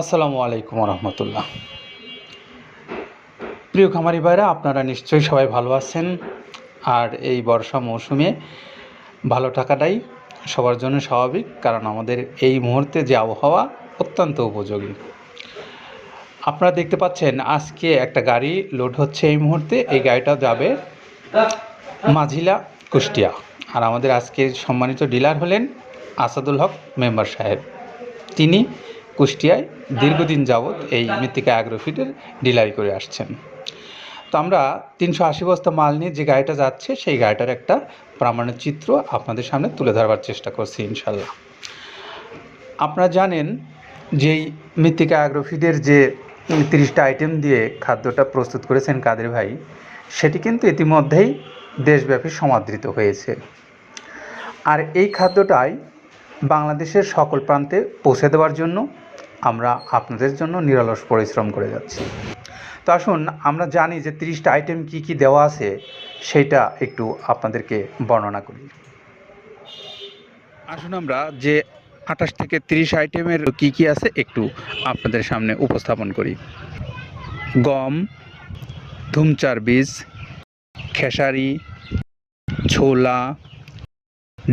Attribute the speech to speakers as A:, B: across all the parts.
A: আসসালামু আলাইকুম রহমতুল্লাহ প্রিয় খামারি ভাইরা, আপনারা নিশ্চয়ই সবাই ভালো আছেন। আর এই বর্ষা মৌসুমে ভালো থাকাটাই সবার জন্য স্বাভাবিক, কারণ আমাদের এই মুহূর্তে যে আবহাওয়া অত্যন্ত উপযোগী। আপনারা দেখতে পাচ্ছেন, আজকে একটা গাড়ি লোড হচ্ছে এই মুহূর্তে। এই গাড়িটা যাবে মাঝিলা, কুষ্টিয়া। আর আমাদের আজকের সম্মানিত ডিলার হলেন আসাদুল হক মেম্বার সাহেব। তিনি কুষ্টিয়ায় দীর্ঘদিন যাবৎ এই মৃত্তিকা অ্যাগ্রোফিটের ডিলারি করে আসছেন। তো আমরা তিনশো আশি বস্তা মাল নিয়ে যে গাড়িটা যাচ্ছে, সেই গাড়িটার একটা প্রামাণ্য চিত্র আপনাদের সামনে তুলে ধরবার চেষ্টা করছি ইনশাল্লাহ আপনারা জানেন যেই মৃত্তিকা অ্যাগ্রোফিডের যে তিরিশটা আইটেম দিয়ে খাদ্যটা প্রস্তুত করেছেন কাদের ভাই, সেটি কিন্তু ইতিমধ্যেই দেশব্যাপী সমাদৃত হয়েছে। আর এই খাদ্যটাই বাংলাদেশের সকল প্রান্তে পৌঁছে দেওয়ার জন্য আমরা আপনাদের জন্য নিরলস পরিশ্রম করে যাচ্ছি। তো আসুন, আমরা জানি যে তিরিশটা আইটেম কি কি দেওয়া আছে, সেটা একটু আপনাদেরকে বর্ণনা করি। আসুন আমরা যে আঠাশ থেকে তিরিশ আইটেমের কি কি আছে একটু আপনাদের সামনে উপস্থাপন করি। গম, ধুমচার বীজ, খেসারি, ছোলা,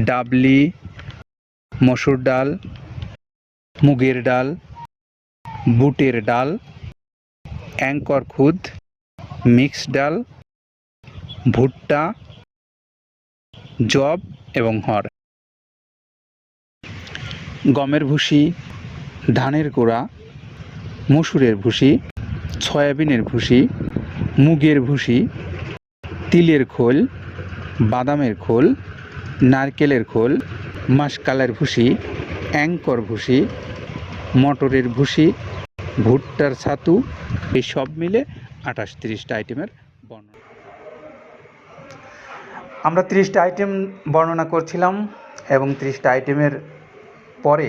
A: ডাবলি, মসুর ডাল, মুগের ডাল বুটের ডাল, অ্যাঙ্কর খুদ মিক্স ডাল, ভুট্টা, জব এবং হর। গমের ভুসি, ধানের গোড়া, মসুরের ভুসি, সয়াবিনের ভুসি, মুগের ভুসি, তিলের খোল, বাদামের খোল, নারকেলের খোল, মাসকালের ভুসি, অ্যাঙ্কর ভুসি, মটরের ভুসি ভুট্টার ছাতু, এই সব মিলে আঠাশ তিরিশটা আইটেমের বর্ণনা। আমরা তিরিশটা আইটেম বর্ণনা করছিলাম এবং তিরিশটা আইটেমের পরে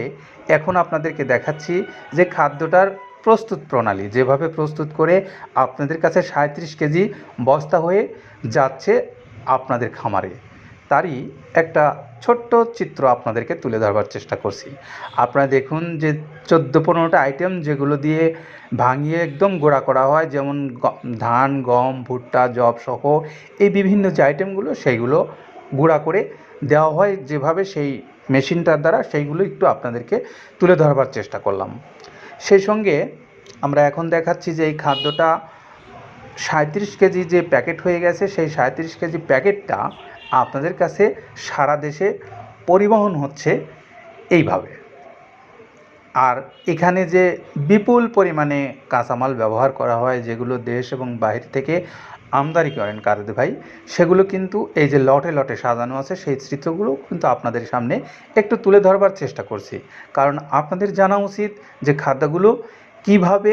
A: এখন আপনাদেরকে দেখাচ্ছি যে খাদ্যটার প্রস্তুত প্রণালী, যেভাবে প্রস্তুত করে আপনাদের কাছে সাঁত্রিশ কেজি বস্তা হয়ে যাচ্ছে আপনাদের খামারে। তারই একটা ছোট্ট চিত্র আপনাদেরকে তুলে ধরবার চেষ্টা করছি। আপনারা দেখুন যে চোদ্দ পনেরোটা আইটেম যেগুলো দিয়ে ভাঙিয়ে একদম গোড়া করা হয়, যেমন ধান, গম, ভুট্টা জব সহ এই বিভিন্ন যে আইটেমগুলো সেইগুলো গুঁড়া করে দেওয়া হয়। যেভাবে সেই মেশিনটার দ্বারা সেইগুলো একটু আপনাদেরকে তুলে ধরবার চেষ্টা করলাম। সেই সঙ্গে আমরা এখন দেখাচ্ছি যে এই খাদ্যটা সাঁত্রিশ কেজি যে প্যাকেট হয়ে গেছে, সেই সাঁত্রিশ কেজি প্যাকেটটা আপনাদের কাছে সারা দেশে পরিবহন হচ্ছে এইভাবে। আর এখানে যে বিপুল পরিমাণে কাঁচামাল ব্যবহার করা হয়, যেগুলো দেশ এবং বাহির থেকে আমদানি করেন কারদ ভাই, সেগুলো কিন্তু এই যে লটে লটে সাজানো আছে, সেই চিত্রগুলো কিন্তু আপনাদের সামনে একটু তুলে ধরবার চেষ্টা করছি। কারণ আপনাদের জানা উচিত যে খাদ্যগুলো কীভাবে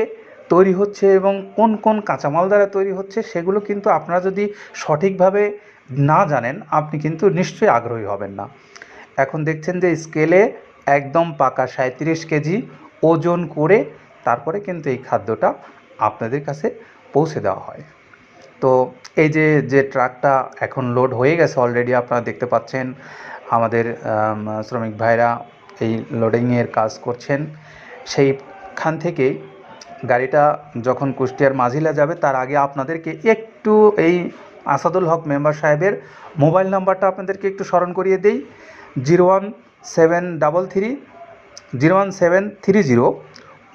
A: তৈরি হচ্ছে এবং কোন কোন কাঁচামাল দ্বারা তৈরি হচ্ছে, সেগুলো কিন্তু আপনারা যদি সঠিকভাবে না জানেন, আপনি কিন্তু নিশ্চয়ই আগ্রহী হবেন না। এখন দেখছেন যে স্কেলে একদম পাকা সাঁত্রিশ কেজি ওজন করে তারপরে কিন্তু এই খাদ্যটা আপনাদের কাছে পৌঁছে দেওয়া হয়। তো এই যে যে ট্রাকটা এখন লোড হয়ে গেছে অলরেডি আপনারা দেখতে পাচ্ছেন, আমাদের শ্রমিক ভাইরা এই লোডিংয়ের কাজ করছেন। সেইখান থেকেই গাড়িটা যখন কুষ্টিয়ার মাঝিলা যাবে, তার আগে আপনাদেরকে একটু এই আসাদুল হক মেম্বার সাহেবের মোবাইল নাম্বারটা আপনাদেরকে একটু স্মরণ করিয়ে দেই। Zero one seven double three, zero one seven three zero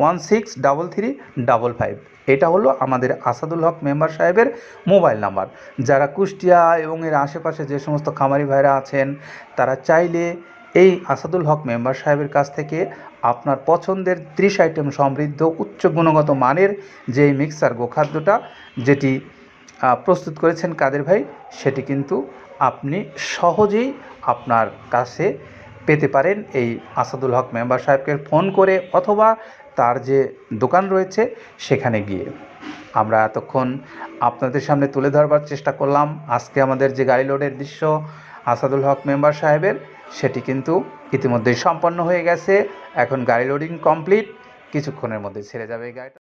A: one six double three double five. এটা হলো আমাদের আসাদুল হক মেম্বার সাহেবের মোবাইল নাম্বার। যারা কুষ্টিয়া এবং এর আশেপাশে যে সমস্ত খামারি ভাইরা আছেন, তারা চাইলে এই আসাদুল হক মেম্বার সাহেবের কাছ থেকে আপনার পছন্দের ত্রিশ আইটেম সমৃদ্ধ, উচ্চ গুণগত মানের যে মিক্সার গোখাদ্যটা, যেটি প্রস্তুত করেছেন কাদের ভাই, সেটি কিন্তু আপনি সহজেই আপনার কাছে পেতে পারেন এই আসাদুল হক মেম্বার সাহেবকে ফোন করে অথবা তার যে দোকান রয়েছে সেখানে গিয়ে। আমরা এতক্ষণ আপনাদের সামনে তুলে ধরবার চেষ্টা করলাম। আজকে আমাদের যে গাড়ি লোডের দৃশ্য আসাদুল হক মেম্বার সাহেবের, সেটি কিন্তু ইতিমধ্যেই সম্পন্ন হয়ে গেছে। এখন গাড়ি লোডিং কমপ্লিট কিছুক্ষণের মধ্যে ছেড়ে যাবে এই গাড়িটা।